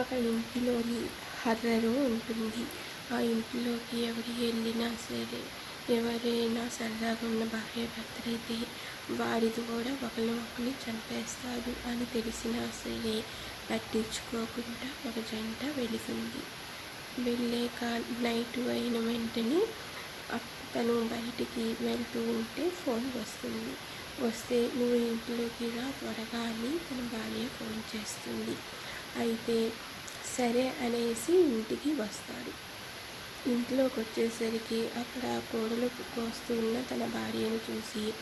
ఒక ఇంటిలోని హర్రరు ఉంటుంది. ఆ ఇంటిలోకి ఎవరు వెళ్ళినా సరే ఎవరైనా సరదాగా ఉన్న భార్య భర్తలైతే వారిది కూడా ఒకరిని ఒకరిని చంపేస్తారు అని తెలిసినా సరే పట్టించుకోకుండా ఒక జంట వెళుతుంది. వెళ్ళాక నైట్ అయిన వెంటనే తను బయటికి వెళ్తూ ఉంటే ఫోన్ వస్తుంది. వస్తే నువ్వు ఇంట్లోకి రా త్వరగా అని తన భార్య ఫోన్ చేస్తుంది. అయితే సరే అనేసి ఇంటికి వస్తాడు. ఇంట్లోకి వచ్చేసరికి అక్కడ కోడలు కోస్తూ ఉన్న తన భార్యను చూసి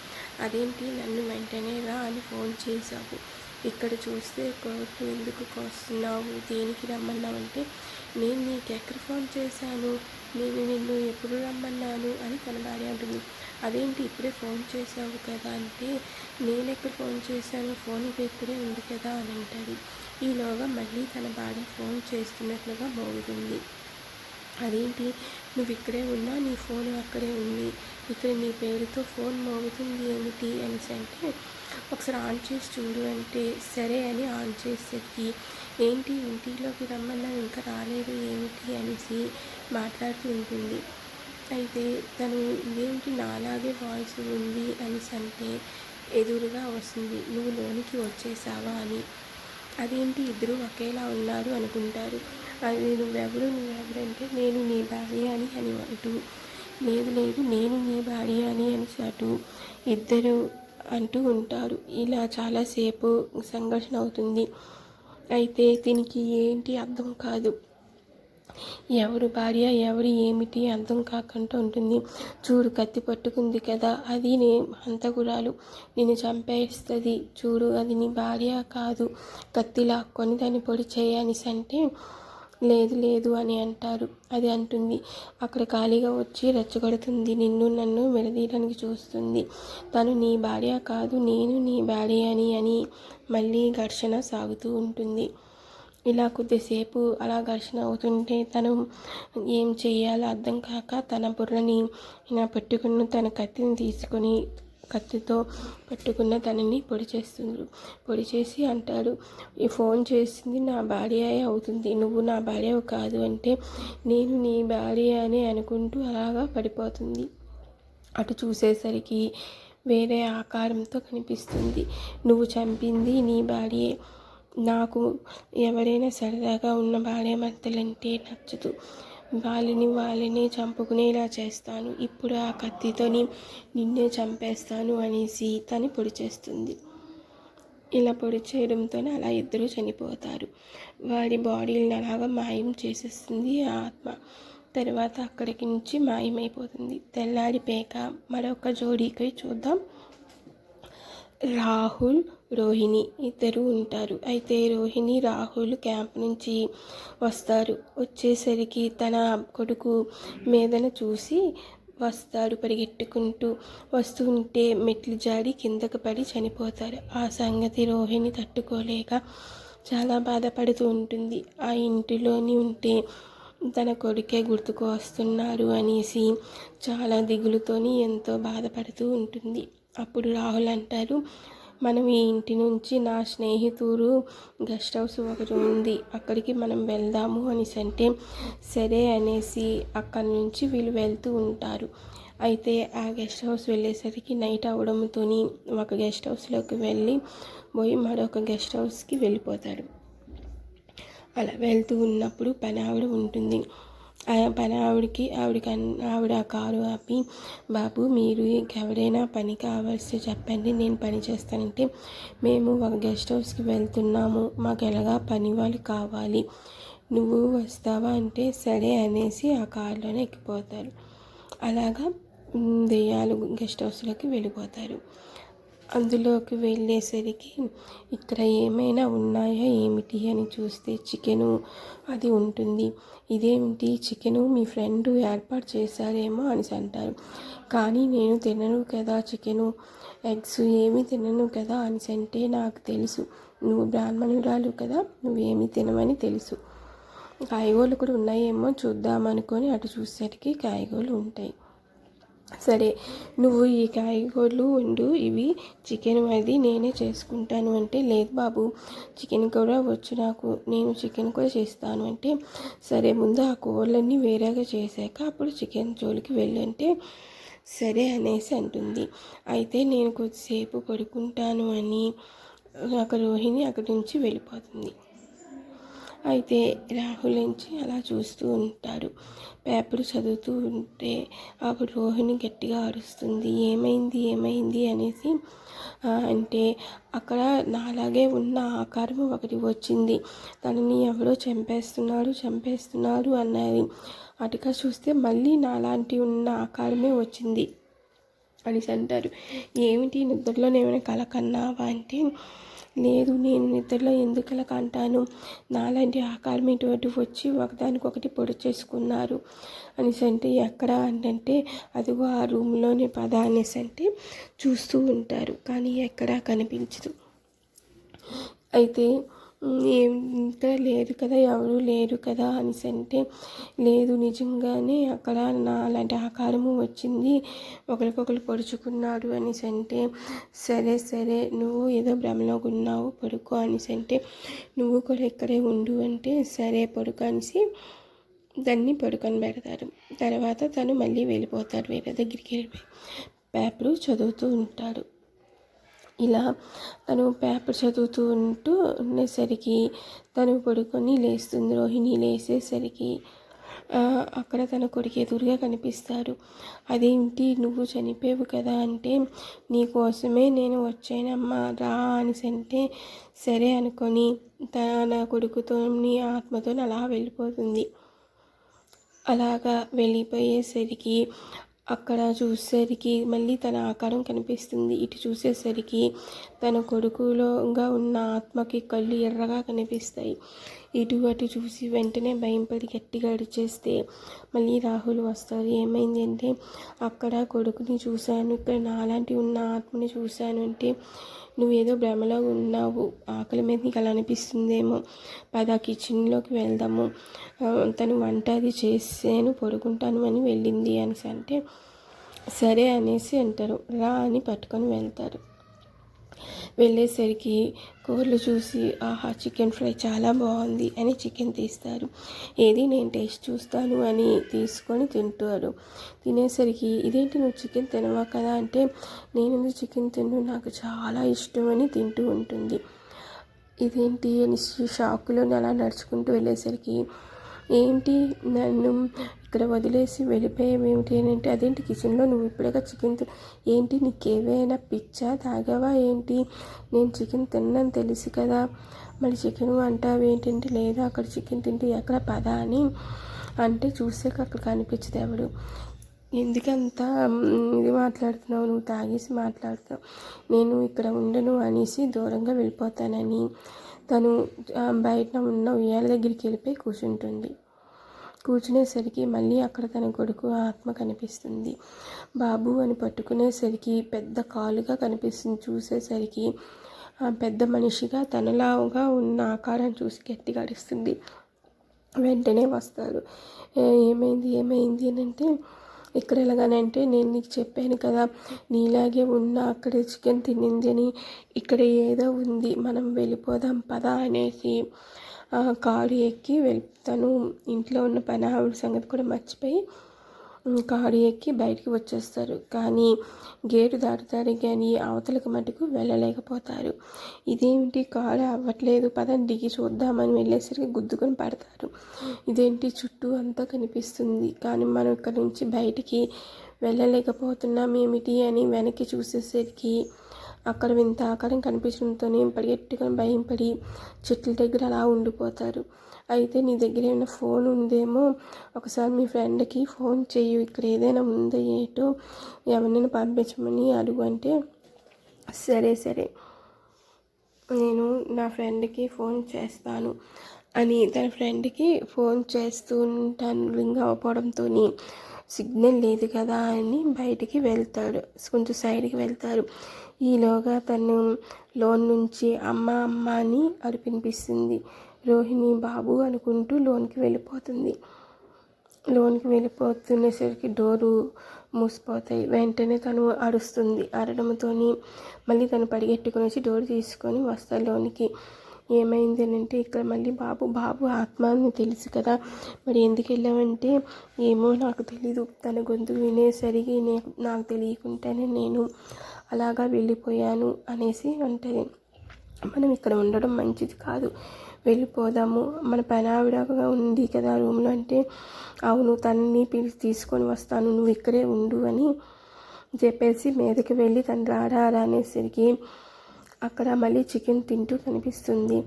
అదేంటి నన్ను వెంటనే రా అని ఫోన్ చేశావు. ఇక్కడ చూస్తే కోడలు ఎందుకు కోస్తున్నావు? దేనికి రమ్మన్నావు అంటే నేను నీకు ఎక్కడ ఫోన్ చేశాను? నేను నిన్ను ఎప్పుడు రమ్మన్నాను? అని తన భార్య అంటుంది. అదేంటి ఇప్పుడే ఫోన్ చేశావు కదా అంటే నేను ఎక్కడ ఫోన్ చేశాను? ఫోన్ ఇక ఉంది కదా అని అంటుంది. ఈలోగా మళ్ళీ తన భార్య ఫోన్ చేస్తున్నట్లుగా మోగుతుంది. అదేంటి? నువ్వు ఇక్కడే ఉన్నా నీ ఫోన్ అక్కడే ఉంది. ఇక్కడ నీ పేరుతో ఫోన్ మోగుతుంది ఏమిటి అనేసి అంటే ఒకసారి ఆన్ చేసి చూడు అంటే సరే అని ఆన్ చేసేసరికి ఏంటి? ఇంటిలోకి రమ్మన్నా ఇంకా రాలేదు ఏమిటి? అనేసి మాట్లాడుతూ ఉంటుంది. అయితే తను ఇదేంటి నాలాగే వాయిస్ ఉంది అనేసి అంటే ఎదురుగా వస్తుంది. నువ్వు లోనికి వచ్చేసావా? అని అదేంటి? ఇద్దరు ఒకేలా ఉన్నారు అనుకుంటారు. అది నువ్వెవరు? నువ్వెవరంటే నేను నీ భార్య అని అని అటు లేదు లేదు నేను నీ భార్య అని అని అటు ఇద్దరు అంటూ ఉంటారు. ఇలా చాలాసేపు సంఘర్షణ అవుతుంది. అయితే దీనికి ఏంటి అర్థం కాదు. ఎవరు భార్య ఎవరు ఏమిటి అర్థం కాకుండా ఉంటుంది. చూడు కత్తి పట్టుకుంది కదా అది నే హంతకురాలు. నిన్ను చంపేస్తుంది. చూడు అది నీ భార్య కాదు. కత్తి లాక్కొని దాన్ని పొడి చేయనిసి అంటే లేదు లేదు అని అంటారు. అది అంటుంది. అక్కడ ఖాళీగా వచ్చి రెచ్చగొడుతుంది. నిన్ను నన్ను విడదీయడానికి చూస్తుంది. తను నీ భార్య కాదు నేను నీ భార్య అని అని మళ్ళీ ఘర్షణ సాగుతూ ఉంటుంది. ఇలా కొద్దిసేపు అలా ఘర్షణ అవుతుంటే తను ఏం చేయాలో అర్థం కాక తన బుర్రని ఇలా పెట్టుకున్న తన కత్తిని తీసుకొని కత్తితో పట్టుకున్న తనని పొడి చేస్తుండ్రు. పొడి చేసి అంటాడు ఈ ఫోన్ చేసింది నా భార్య అవుతుంది. నువ్వు నా భార్య కాదు అంటే నేను నీ భార్య అని అనుకుంటూ అలాగా పడిపోతుంది. అటు చూసేసరికి వేరే ఆకారంతో కనిపిస్తుంది. నువ్వు చంపింది నీ భార్యే. నాకు ఎవరైనా సరదాగా ఉన్న భార్యాభర్తలంటే నచ్చదు. వాళ్ళని వాళ్ళని చంపుకునేలా చేస్తాను. ఇప్పుడు ఆ కత్తితోని నిన్నే చంపేస్తాను అనేసి తను పొడి చేస్తుంది. ఇలా పొడి చేయడంతోనే అలా ఇద్దరు చనిపోతారు. వారి బాడీలను అలాగా మాయం చేసేస్తుంది ఆ ఆత్మ. తర్వాత అక్కడికి నుంచి మాయమైపోతుంది. పేక మరొక జోడీకి చూద్దాం. రాహుల్ రోహిణి ఇద్దరు ఉంటారు. అయితే రోహిణి రాహుల్ క్యాంప్ నుంచి వస్తారు. వచ్చేసరికి తన కొడుకు మీదన చూసి వస్తాడు పరిగెట్టుకుంటూ. వస్తుంటే మెట్లు జాడి కిందకు పడి చనిపోతారు ఆ సంగతి రోహిణి తట్టుకోలేక చాలా బాధపడుతూ ఉంటుంది. ఆ ఇంటిలోని ఉంటే తన కొడుకే గుర్తుకు వస్తున్నారు అనేసి చాలా దిగులుతోని ఎంతో బాధపడుతూ ఉంటుంది. అప్పుడు రాహుల్ అంటారు మనం ఈ ఇంటి నుంచి నా స్నేహితుడు గెస్ట్ హౌస్ ఒకటి ఉంది. అక్కడికి మనం వెళ్దాము అనేసి అంటే సరే అనేసి అక్కడి నుంచి వీళ్ళు వెళ్తూ ఉంటారు. అయితే ఆ గెస్ట్ హౌస్ వెళ్ళేసరికి నైట్ అవడంతో ఒక గెస్ట్ హౌస్లోకి వెళ్ళి పోయి మరొక గెస్ట్ హౌస్కి వెళ్ళిపోతాడు. అలా వెళ్తూ ఉన్నప్పుడు పని ఆవిడ ఉంటుంది. పని ఆవిడకి ఆవిడకి అన్- ఆవిడ ఆ కారు ఆపి బాబు మీరు ఎవరైనా పని కావాల్సి చెప్పండి నేను పని చేస్తానంటే మేము ఒక గెస్ట్ హౌస్కి వెళ్తున్నాము. మాకు ఎలాగా పని వాళ్ళు కావాలి. నువ్వు వస్తావా అంటే సరే అనేసి ఆ కారులోనే ఎక్కిపోతారు. అలాగా దెయ్యాలు గెస్ట్ హౌస్లోకి వెళ్ళిపోతారు. అందులోకి వెళ్ళేసరికి ఇక్కడ ఏమైనా ఉన్నాయా? ఏమిటి? అని చూస్తే చికెను అది ఉంటుంది. ఇదేమిటి? చికెను మీ ఫ్రెండ్ ఏర్పాటు చేశారేమో అనేసి అంటారు. కానీ నేను తినను కదా చికెను. ఎగ్స్ ఏమీ తినను కదా అని అంటే నాకు తెలుసు. నువ్వు బ్రాహ్మణురాలు కదా. నువ్వేమీ తినవని తెలుసు. కాయగూరలు కూడా ఉన్నాయేమో చూద్దామనుకొని అటు చూసేసరికి కాయగూరలు ఉంటాయి. సరే నువ్వు ఈ కాయగూరలు వండు. ఇవి చికెన్ అది నేనే చేసుకుంటాను అంటే లేదు బాబు. చికెన్ కూడా వచ్చు నాకు. నేను చికెన్ కూడా చేస్తాను అంటే సరే ముందు ఆ కూరలన్నీ వేరేగా చేశాక అప్పుడు చికెన్ జోలికి వెళ్ళంటే సరే అనేసి అంటుంది. అయితే నేను కొద్దిసేపు పడుకుంటాను అని ఒక రోహిణి అక్కడి నుంచి వెళ్ళిపోతుంది. అయితే రాహుల్ నుంచి అలా చూస్తూ ఉంటారు పేపర్ చదువుతూ ఉంటే అప్పుడు రోహిణి గట్టిగా అరుస్తుంది. ఏమైంది? ఏమైంది? అనేసి అంటే అక్కడ నాలాగే ఉన్న ఆకారం ఒకటి వచ్చింది. తనని ఎవరో చంపేస్తున్నారు చంపేస్తున్నారు అన్నది. అటుగా చూస్తే మళ్ళీ నాలాంటి ఉన్న ఆకారమే వచ్చింది అనేసి అంటారు. ఏమిటి? నిద్రలో ఏమైనా కల కన్నావా అంటే లేదు నేను నిద్రలో ఎందుకలా కంటాను? నాలాంటి ఆకారం ఇటువంటి వచ్చి ఒకదానికొకటి పొడి చేసుకున్నారు. అనేసి అంటే ఎక్కడ అంటే అదిగో ఆ రూమ్లోనే పద అనేసి అంటే చూస్తూ ఉంటారు. కానీ ఎక్కడా కనిపించదు. అయితే ఇంకా లేదు కదా ఎవరు లేరు కదా అనేసి అంటే లేదు నిజంగానే అక్కడ నా అలాంటి ఆకారము వచ్చింది ఒకరికొకరు పొడుచుకున్నాడు అనేసి అంటే సరే సరే నువ్వు ఏదో భ్రమలో ఉన్నావు పడుకో అనేసి అంటే నువ్వు కూడా ఇక్కడే ఉండు అంటే సరే పడుకో అనేసి దాన్ని పడుకొని పెడతారు. తర్వాత తను మళ్ళీ వెళ్ళిపోతారు వేరే దగ్గరికి వెళ్ళిపోయి పేపరు చదువుతూ ఉంటాడు ఇలా తను పేపర్ చదువుతూ ఉంటూ ఉండేసరికి తను పడుకొని లేస్తుంది. రోహిణి లేసేసరికి అక్కడ తన కొడుకు ఎదురుగా కనిపిస్తారు అదేంటి? నువ్వు చనిపోయావు కదా అంటే నీ కోసమే నేను వచ్చానమ్మా రా అని అంటే సరే అనుకొని తన కొడుకుతో నీ ఆత్మతో అలా వెళ్ళిపోతుంది. అలాగా వెళ్ళిపోయేసరికి అక్కడ చూసేసరికి మళ్ళీ తన ఆకారం కనిపిస్తుంది. ఇటు చూసేసరికి తన కొడుకులోగా ఉన్న ఆత్మకి కళ్ళు ఎర్రగా కనిపిస్తాయి. ఇటు అటు చూసి వెంటనే భయంపడి గట్టిగా అడిచేస్తే మళ్ళీ రాహుల్ వస్తారు ఏమైంది అంటే అక్కడ కొడుకుని చూశాను ఇక్కడ నాలాంటి ఉన్న ఆత్మని చూశాను అంటే నువ్వేదో భ్రమలో ఉన్నావు. ఆకలి మీద నీకు అలా అనిపిస్తుందేమో. పద కిచెన్లోకి వెళ్దాము. తను వంట అది చేసాను పడుకుంటాను అని వెళ్ళింది అనేసి అంటే సరే అనేసి అంటారు. రా అని పట్టుకొని వెళ్తారు. వెళ్ళేసరికి కూరలు చూసి ఆహా చికెన్ ఫ్రై చాలా బాగుంది అని చికెన్ తీస్తారు. ఏది నేను టేస్ట్ చూస్తాను అని తీసుకొని తింటారు. తినేసరికి ఇదేంటి నువ్వు చికెన్ తినవా కదా అంటే నేను చికెన్ తిను నాకు చాలా ఇష్టం అని తింటూ ఉంటుంది. ఇదేంటి అని షాకులో అలా నడుచుకుంటూ వెళ్ళేసరికి ఏంటి నన్ను ఇక్కడ వదిలేసి వెళ్ళిపోయావేమిటి అని అంటే అదేంటి కిచెన్లో నువ్వు ఇప్పుడేగా చికెన్ ఏంటి నీకేవైనా పిచ్చా? తాగావా? ఏంటి? నేను చికెన్ తిన్నాను తెలుసు కదా. మళ్ళీ చికెన్ అంటావు ఏంటంటే లేదా అక్కడ చికెన్ తింటే ఎక్కడ పదా అని అంటే చూసాక అక్కడ కనిపించదు ఎవడు. ఎందుకంత ఇది మాట్లాడుతున్నావు? నువ్వు తాగేసి మాట్లాడుతావు నేను ఇక్కడ ఉండను అనేసి దూరంగా వెళ్ళిపోతానని తను బయట ఉన్న ఉయ్యాల దగ్గరికి వెళ్ళిపోయి కూర్చుంటుంది. కూర్చునేసరికి మళ్ళీ అక్కడ తన కొడుకు ఆత్మ కనిపిస్తుంది. బాబు అని పట్టుకునేసరికి పెద్ద కాలుగా కనిపిస్తుంది. చూసేసరికి పెద్ద మనిషిగా తనలాగా ఉన్న ఆకారం చూసి గట్టిగా అడుస్తుంది వెంటనే వస్తారు ఏమైంది ఏమైంది? అని అంటే ఇక్కడ ఎలాగనంటే నేను నీకు చెప్పాను కదా నీలాగే ఉన్న అక్కడ చికెన్ తినింది అని ఇక్కడ ఏదో ఉంది మనం వెళ్ళిపోదాం పదా అనేసి కారు ఎక్కి వెళ్తాను. ఇంట్లో ఉన్న పని ఆవిడ సంగతి కూడా మర్చిపోయి కారు ఎక్కి బయటికి వచ్చేస్తారు. కానీ గేటు దాటుతారు కానీ అవతలకు మటుకు వెళ్ళలేకపోతారు. ఇదేమిటి కారు అవ్వట్లేదు. పదని దిగి చూద్దామని వెళ్ళేసరికి గుద్దుకొని పడతారు. ఇదేంటి? చుట్టూ అంతా కనిపిస్తుంది. కానీ మనం ఇక్కడ నుంచి బయటికి వెళ్ళలేకపోతున్నాం ఏమిటి అని వెనక్కి చూసేసరికి అక్కడ వింత ఆకారం కనిపించడంతోనే పరిగెట్టుకొని భయం పడి చెట్ల దగ్గర అలా ఉండిపోతారు. అయితే నీ దగ్గర ఏమైనా ఫోన్ ఉందేమో? ఒకసారి మీ ఫ్రెండ్కి ఫోన్ చెయ్యి. ఇక్కడ ఏదైనా ఉందో ఏటో ఎవరినైనా పంపించమని అడుగు అంటే సరే సరే. నేను నా ఫ్రెండ్కి ఫోన్ చేస్తాను అని తన ఫ్రెండ్కి ఫోన్ చేస్తూ ఉంటాను. రింగ్ అవ్వడంతో సిగ్నల్ లేదు కదా అని బయటికి వెళ్తాడు. కొంచెం సైడ్కి వెళ్తారు. ఈలోగా తను లోన్ నుంచి అమ్మ అమ్మ అని అరిపినిపిస్తుంది రోహిణి బాబు అనుకుంటూ లోన్కి వెళ్ళిపోతుంది. లోనికి వెళ్ళిపోతున్నసరికి డోరు మూసిపోతాయి. వెంటనే తను అరుస్తుంది. అరడంతోని మళ్ళీ తను పరిగెట్టుకుని వచ్చి డోర్ తీసుకొని వస్తాయి లోనికి. ఏమైంది అని అంటే ఇక్కడ మళ్ళీ బాబు బాబు ఆత్మ అని తెలుసు కదా. మరి ఎందుకు వెళ్ళామంటే ఏమో నాకు తెలీదు. తన గొంతు వినేసరికి నాకు తెలియకుండానే నేను అలాగా వెళ్ళిపోయాను అనేసి అంటే మనం ఇక్కడ ఉండడం మంచిది కాదు. వెళ్ళిపోదాము. మన పెనావిడగా ఉంది కదా రూమ్లో అంటే అవును తనని పిలిచి తీసుకొని వస్తాను నువ్వు ఇక్కడే ఉండు అని చెప్పేసి మీదకి వెళ్ళి తను రారా అనేసరికి అక్కడ మళ్ళీ చికెన్ తింటూ కనిపిస్తుంది.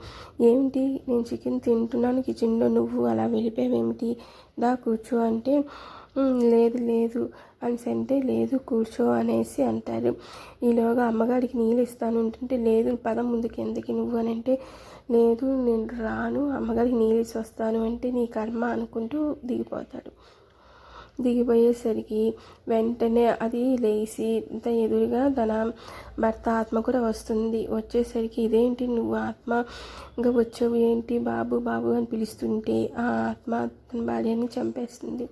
ఏమిటి? నేను చికెన్ తింటున్నాను కిచెన్లో నువ్వు అలా వెళ్ళిపోయావేమిటి? దా కూర్చో అంటే లేదు లేదు అని అంటే లేదు కూర్చో అనేసి అంటారు. ఈలోగా అమ్మగారికి నీళ్ళు ఇస్తాను ఉంటుంటే లేదు పదం ముందుకు ఎందుకు నువ్వు అని అంటే లేదు నేను రాను అమ్మగారికి నీళ్ళు వస్తాను అంటే నీ కర్మ అనుకుంటూ దిగిపోతాడు. దిగిపోయేసరికి వెంటనే అది లేచి ఇంత ఎదురుగా తన భర్త ఆత్మ కూడా వస్తుంది. వచ్చేసరికి ఇదేంటి నువ్వు ఆత్మ ఇంకా వచ్చావు ఏంటి బాబు బాబు అని పిలుస్తుంటే ఆ ఆత్మ తన భార్యని చంపేస్తుంది.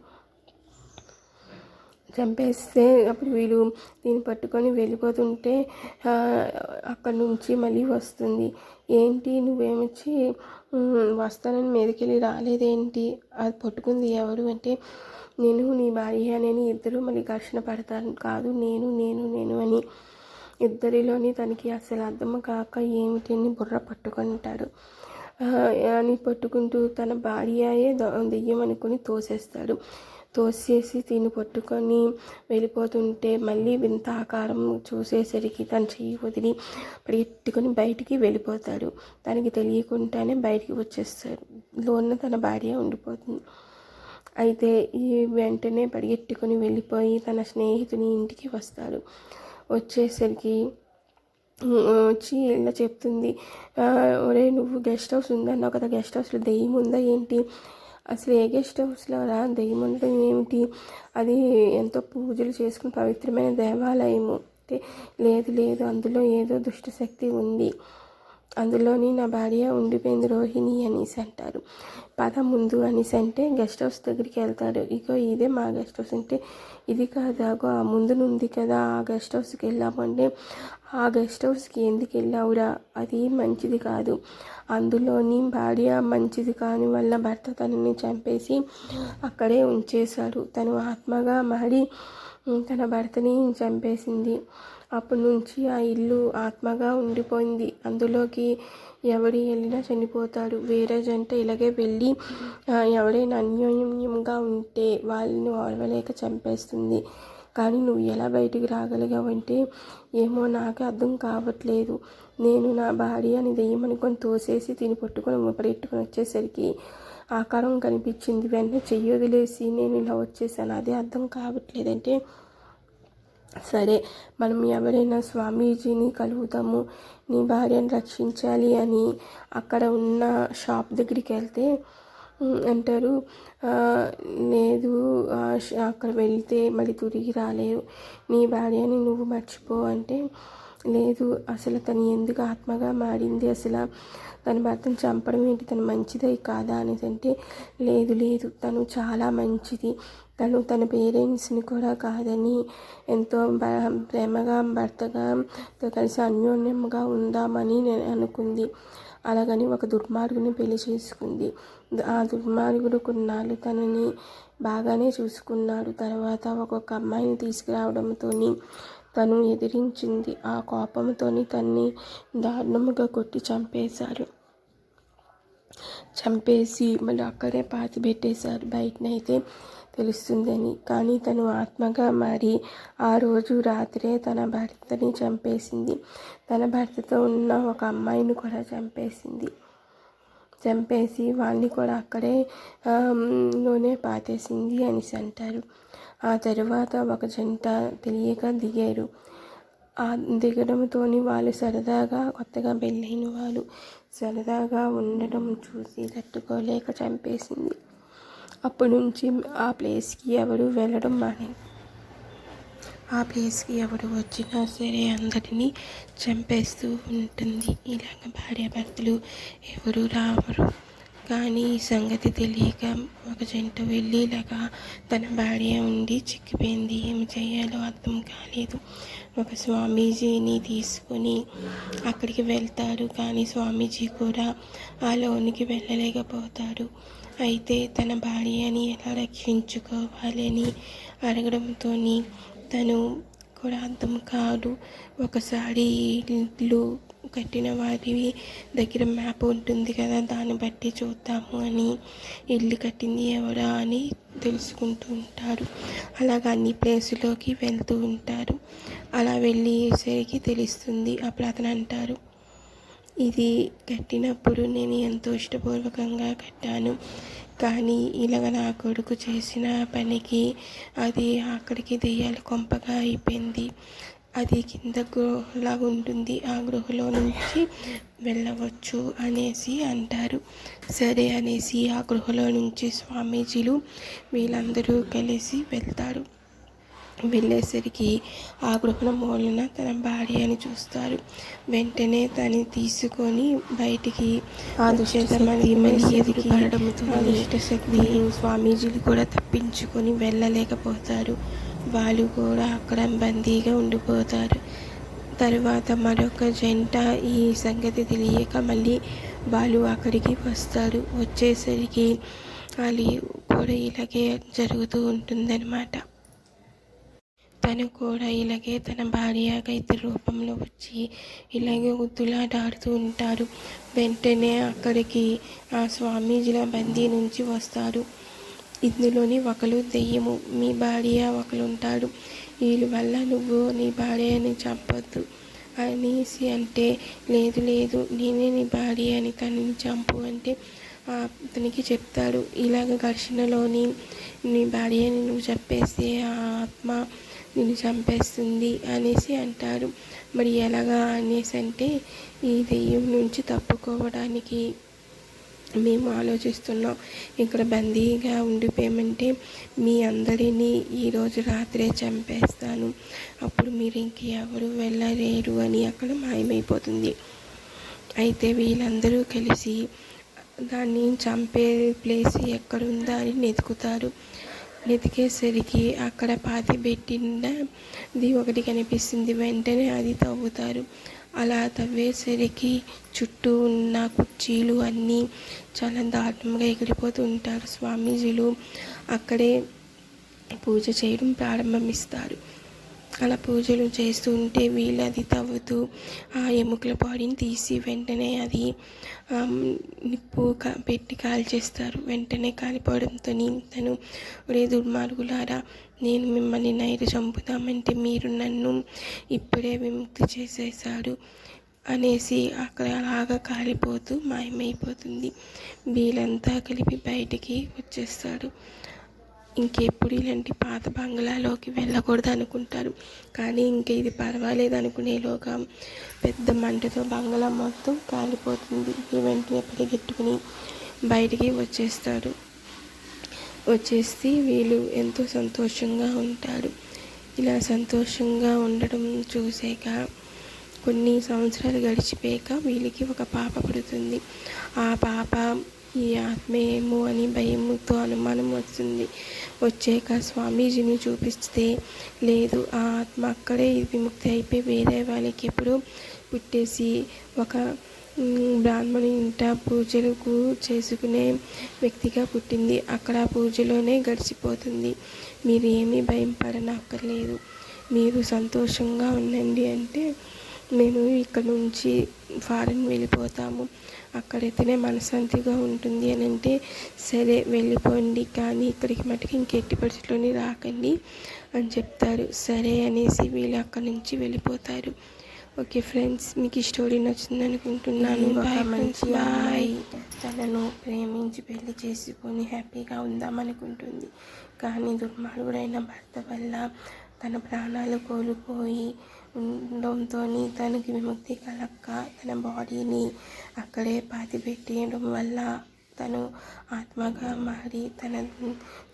చంపేస్తే అప్పుడు వీళ్ళు దీన్ని పట్టుకొని వెళ్ళిపోతుంటే అక్కడ నుంచి మళ్ళీ వస్తుంది. ఏంటి? నువ్వేమొచ్చి వస్తానని మీదకెళ్ళి రాలేదేంటి? అది పట్టుకుంది ఎవరు? అంటే నేను నీ భార్య అనేది ఇద్దరు మళ్ళీ ఘర్షణ పడతాను కాదు. నేను నేను నేను అని. ఇద్దరిలోని తనకి అసలు అర్థం కాక ఏమిటి అని బుర్ర పట్టుకుంటాడు. అని పట్టుకుంటూ తన భార్యయే దెయ్యం అనుకుని తోసేస్తాడు. తోసేసి తిని పట్టుకొని వెళ్ళిపోతుంటే మళ్ళీ వింత ఆకారం చూసేసరికి తను చెయ్యి వదిలి పరిగెట్టుకొని బయటికి వెళ్ళిపోతాడు. తనకి తెలియకుండానే బయటికి వచ్చేస్తాడు. లోన తన భార్య ఉండిపోతుంది. అయితే ఈ వెంటనే పరిగెట్టుకొని వెళ్ళిపోయి తన స్నేహితుని ఇంటికి వస్తాడు. వచ్చేసరికి వచ్చి ఇలా చెప్తుంది. ఒరే నువ్వు గెస్ట్ హౌస్ ఉందన్నావు కదా గెస్ట్ హౌస్లో దెయ్యం ఉందా ఏంటి? అసలు ఏ గెస్ట్ హౌస్లో రా? దెయ్యం ఉండడం ఏమిటి? అది ఎంతో పూజలు చేసుకుని పవిత్రమైన దేవాలయము. అంటే లేదు లేదు అందులో ఏదో దుష్టశక్తి ఉంది. అందులోని నా భార్య ఉండిపోయింది రోహిణి అనేసి అంటారు. పద ముందు అనేసి అంటే గెస్ట్ హౌస్ దగ్గరికి వెళ్తాడు. ఇగో ఇదే మా గెస్ట్ హౌస్ అంటే ఇది కాదు. అగో ఆ ముందు ఉంది కదా ఆ గెస్ట్ హౌస్కి వెళ్ళామంటే ఆ గెస్ట్ హౌస్కి ఎందుకు వెళ్ళావురా? అది మంచిది కాదు. అందులోని భార్య మంచిది కాని వల్ల భర్త తనని చంపేసి అక్కడే ఉంచేశాడు తను ఆత్మగా మారి తన భర్తని చంపేసింది. అప్పటి నుంచి ఆ ఇల్లు ఆత్మగా ఉండిపోయింది. అందులోకి ఎవరి వెళ్ళినా చనిపోతాడు. వేరే జంట ఇలాగే వెళ్ళి ఎవరైనా అన్యోన్యంగా ఉంటే వాళ్ళని ఓర్వలేక చంపేస్తుంది. కానీ నువ్వు ఎలా బయటికి రాగలిగావంటే ఏమో నాకు అర్థం కావట్లేదు. నేను నా భార్యని దెయ్యమనుకొని తోసేసి తిని పట్టుకొని పరిగెట్టుకొని వచ్చేసరికి ఆకారం కనిపించింది. వెంటనే చెయ్యి వదిలేసి నేను ఇలా వచ్చేసాను. అదే అర్థం కావట్లేదంటే సరే మనం ఎవరైనా స్వామీజీని కలుగుతాము నీ భార్యను రక్షించాలి అని అక్కడ ఉన్న షాప్ దగ్గరికి వెళ్తే అంటారు. లేదు అక్కడ వెళ్తే మళ్ళీ తిరిగి రాలేరు. నీ భార్యని నువ్వు మర్చిపో అంటే లేదు అసలు తను ఎందుకు ఆత్మగా మారింది? అసలు తన భర్తను చంపడం ఏంటి? తను మంచిదే కాదా అనేసి అంటే లేదు లేదు తను చాలా మంచిది. తను తన పేరెంట్స్ని కూడా కాదని ఎంతో ప్రేమగా భర్తగా కలిసి అన్యోన్యంగా ఉందామని నేను అనుకుంది. అలాగని ఒక దుర్మార్గుని పెళ్ళి చేసుకుంది. ఆ దుర్మార్గుడు కొన్నాళ్ళు తనని బాగానే చూసుకున్నాడు. తర్వాత ఒక్కొక్క అమ్మాయిని తీసుకురావడంతో తను ఎదిరించింది. ఆ కోపంతో తన్ని దారుణముగా కొట్టి చంపేశారు. చంపేసి మళ్ళీ అక్కడే పాతి పెట్టేశారు. బయటనైతే తెలుస్తుందని. కానీ తను ఆత్మగా మారి ఆ రోజు రాత్రే తన భర్తని చంపేసింది. తన భర్తతో ఉన్న ఒక అమ్మాయిని కూడా చంపేసింది. చంపేసి వాళ్ళని కూడా అక్కడే లోనే పాతేసింది అనేసి అంటారు. ఆ తరువాత ఒక జంట తెలియక దిగారు. ఆ దిగడంతో వాళ్ళు సరదాగా కొత్తగా పెళ్ళైన వాళ్ళు సరదాగా ఉండడం చూసి తట్టుకోలేక చంపేసింది. అప్పటి నుంచి ఆ ప్లేస్కి ఎవరు వెళ్ళడం మానే ఆ ప్లేస్కి ఎవరు వచ్చినా సరే అందరినీ చంపేస్తూ ఉంటుంది. ఇలాగ భార్యాభర్తలు ఎవరు రావరు. కానీ ఈ సంగతి తెలియక ఒక జంట వెళ్ళి ఇలాగా తన భార్య ఉండి చిక్కిపోయింది. ఏమి చేయాలో అర్థం కాలేదు. ఒక స్వామీజీని తీసుకొని అక్కడికి వెళ్తారు. కానీ స్వామీజీ కూడా ఆ లోనికి వెళ్ళలేకపోతారు. అయితే తన భార్యని ఎలా రక్షించుకోవాలని అడగడంతో తను కూడా అర్థం కాదు. ఒకసారి ఇల్లు కట్టిన వారి దగ్గర మ్యాప్ ఉంటుంది కదా దాన్ని బట్టి చూద్దాము అని ఇల్లు కట్టింది ఎవరా అని తెలుసుకుంటూ ఉంటారు. అలాగ అన్ని ప్లేసులోకి వెళ్తూ ఉంటారు. అలా వెళ్ళేసరికి తెలుస్తుంది అప్పుడు అతను అంటారు ఇది కట్టినప్పుడు నేను ఎంతో ఇష్టపూర్వకంగా కట్టాను. కానీ ఇలాగ నా కొడుకు చేసిన పనికి అది అక్కడికి దెయ్యాలు కొంపగా అయిపోయింది. అది కింద గృహలా ఉంటుంది. ఆ గృహలో నుంచి వెళ్ళవచ్చు అనేసి అంటారు. సరే అనేసి ఆ గృహలో నుంచి స్వామీజీలు వీళ్ళందరూ కలిసి వెళ్తారు. వెళ్ళేసరికి ఆ గృహల మూలన తన భార్య అని చూస్తారు. వెంటనే తను తీసుకొని బయటికి ఆ దుష్టశక్తి స్వామీజీలు కూడా తప్పించుకొని వెళ్ళలేకపోతారు. వాళ్ళు కూడా అక్కడ బందీగా ఉండిపోతారు. తర్వాత మరొక జంట ఈ సంగతి తెలియక మళ్ళీ వాళ్ళు అక్కడికి వస్తారు. వచ్చేసరికి వాళ్ళు కూడా ఇలాగే జరుగుతూ ఉంటుందన్నమాట. తను కూడా ఇలాగే తన భార్య ఇద్దరు రూపంలో వచ్చి ఇలాగే ఉద్దులాటాడుతూ ఉంటారు. వెంటనే అక్కడికి ఆ స్వామీజీల బందీ నుంచి వస్తారు. ఇందులోని ఒకరు దెయ్యము మీ భార్య ఒకరు ఉంటాడు వీళ్ళ వల్ల నువ్వు నీ భార్యని చంపొద్దు అనేసి అంటే లేదు లేదు నేనే నీ భార్య అని తనని చంపు అంటే అతనికి చెప్తాడు. ఇలాగ ఘర్షణలోని నీ భార్యని నువ్వు చెప్పేస్తే ఆ ఆత్మ నిన్ను చంపేస్తుంది అనేసి అంటారు. మరి ఎలాగా అనేసి అంటే ఈ దెయ్యం నుంచి తప్పుకోవడానికి మేము ఆలోచిస్తున్నాం. ఇక్కడ బందీగా ఉండిపోయామంటే మీ అందరినీ ఈరోజు రాత్రే చంపేస్తాను. అప్పుడు మీరు ఇంకెవరు వెళ్ళలేరు అని అక్కడ మాయమైపోతుంది. అయితే వీళ్ళందరూ కలిసి దాన్ని చంపే ప్లేస్ ఎక్కడుందా అని వెతుకుతారు. వెతికేసరికి అక్కడ పాతి పెట్టినది ఒకటి కనిపిస్తుంది. వెంటనే అది తవ్వుతారు. అలా తవ్వేసరికి చుట్టూ ఉన్న కుర్చీలు అన్నీ చాలా దారుణంగా ఎగిరిపోతూ ఉంటారు. స్వామీజీలు అక్కడే పూజ చేయడం ప్రారంభమిస్తారు. రకరకాల పూజలు చేస్తూ ఉంటే వీళ్ళు అది తవ్వుతూ ఆ ఎముకల బాడీని తీసి వెంటనే అది నిప్పు పెట్టి కాల్చేస్తారు. వెంటనే కాలిపోవడంతో తను ఒరే దుర్మార్గులారా నేను మిమ్మల్ని నైట్ చంపుతామంటే మీరు నన్ను ఇప్పుడే విముక్తి చేసేసాడు అనేసి అక్కడ అలాగా కాలిపోతూ మాయమైపోతుంది. వీళ్ళంతా కలిపి బయటికి వచ్చేస్తాడు ఇంకెప్పుడు ఇలాంటి పాత బంగ్లాలోకి వెళ్ళకూడదు అనుకుంటారు కానీ ఇంక ఇది పర్వాలేదు అనుకునేలోగా పెద్ద మంటతో బంగ్లా మొత్తం కాలిపోతుంది. వెంటనే పరిగెట్టుకుని బయటికి వచ్చేస్తారు. వచ్చేసి వీళ్ళు ఎంతో సంతోషంగా ఉంటారు. ఇలా సంతోషంగా ఉండడం చూసాక కొన్ని సంవత్సరాలు గడిచిపోయాక వీళ్ళకి ఒక పాప పుడుతుంది. ఆ పాప ఈ ఆత్మేమో అని భయముతో అనుమానం వస్తుంది. వచ్చాక స్వామీజీని చూపిస్తే లేదు ఆ ఆత్మ అక్కడే విముక్తి అయిపోయి వేరే వాళ్ళకి ఎప్పుడు పుట్టేసి ఒక బ్రాహ్మణి ఇంట పూజలకు చేసుకునే వ్యక్తిగా పుట్టింది. అక్కడ పూజలోనే గడిచిపోతుంది. మీరు ఏమీ భయం పడనక్కర్లేదు. మీరు సంతోషంగా ఉండండి అంటే మేము ఇక్కడ నుంచి ఫారెన్ వెళ్ళిపోతాము. అక్కడైతేనే మనశాంతిగా ఉంటుంది అని అంటే సరే వెళ్ళిపోండి కానీ ఇక్కడికి మటుకు ఇంకెట్టి పరిస్థితుల్లోని రాకండి అని చెప్తారు. సరే అనేసి వీళ్ళు అక్కడి నుంచి వెళ్ళిపోతారు. ఓకే ఫ్రెండ్స్ మీకు ఈ స్టోరీ నచ్చింది అనుకుంటున్నాను. మంచి బాయ్. తనను ప్రేమించి పెళ్ళి చేసుకొని హ్యాపీగా ఉందామనుకుంటుంది కానీ దుర్మార్గుడైన భర్త వల్ల తన ప్రాణాలు కోల్పోయి ఉండడంతో తనకి విముక్తి కలక్క తన బాడీని అక్కడే పాతిపెట్టేయడం వల్ల తను ఆత్మగా మారి తన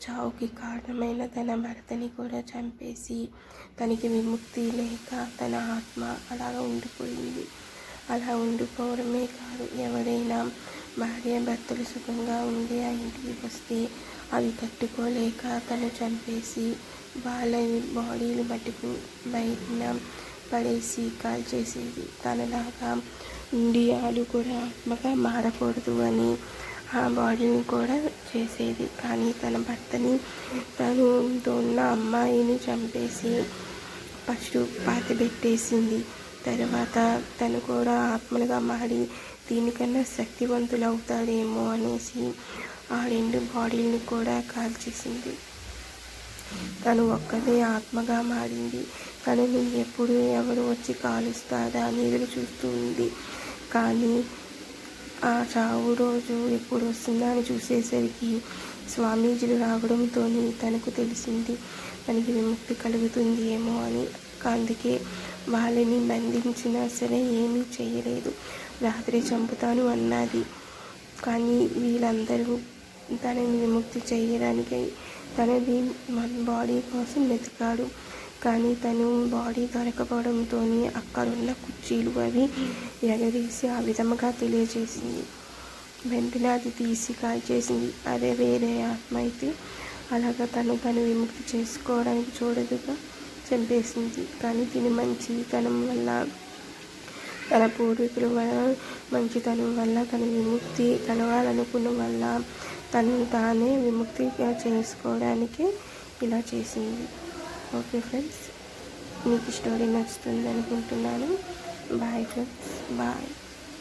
చావుకి కారణమైన తన భర్తని కూడా చంపేసి తనకి విముక్తి లేక తన ఆత్మ అలాగా ఉండిపోయింది. అలా ఉండిపోవడమే కాదు ఎవరైనా భార్య భర్తలు సుఖంగా ఉండి ఆ ఇంటికి వస్తే అవి తట్టుకోలేక తను చంపేసి వాళ్ళ బాడీలు బట్టుకు బయట పడేసి కాల్చేసేది తనలాగా ఉండి ఆలు కూడా ఆత్మగా మారకూడదు అని ఆ బాడీని కూడా చేసేది. కానీ తన భర్తని తను ఉన్న అమ్మాయిని చంపేసి ఫస్ట్ పాతి పెట్టేసింది. తర్వాత తను కూడా ఆత్మలుగా మారి దీనికన్నా శక్తివంతులు అవుతాడేమో అనేసి ఆ రెండు బాడీలను కూడా కాల్చేసింది. తను ఒక్కదే ఆత్మగా మారింది. తనని ఎప్పుడు ఎవరు వచ్చి కాలుస్తారా అని ఎదురు చూస్తూ ఉంది. కానీ ఆ చావు రోజు ఎప్పుడు వస్తుందా అని చూసేసరికి స్వామీజీలు రావడంతో తనకు తెలిసింది తనకి విముక్తి కలుగుతుంది ఏమో అని. అందుకే వాళ్ళని బంధించినా సరే ఏమీ చేయలేదు. రాత్రి చంపుతాను అన్నది. కానీ వీళ్ళందరూ తనని విముక్తి చేయడానికి తనది మన బాడీ కోసం వెతికాడు. కానీ తను బాడీ దొరకపోవడంతో అక్కడున్న కుర్చీలు అవి ఎగదీసి ఆ విధముగా తెలియజేసింది. వెంటనే అది తీసి కాల్చేసింది. అదే వేరే ఆత్మ అయితే అలాగా తను తను విముక్తి చేసుకోవడానికి చూడదుగా చంపేసింది. కానీ తిని మంచితనం వల్ల తన పూర్వీకుల వల్ల మంచితనం వల్ల తన విముక్తి కలవాలనుకున్న వల్ల తను తానే విముక్తిగా చేసుకోవడానికి ఇలా చేసింది. ఓకే ఫ్రెండ్స్ మీకు స్టోరీ నచ్చుతుంది అనుకుంటున్నాను బాయ్ ఫ్రెండ్స్ బాయ్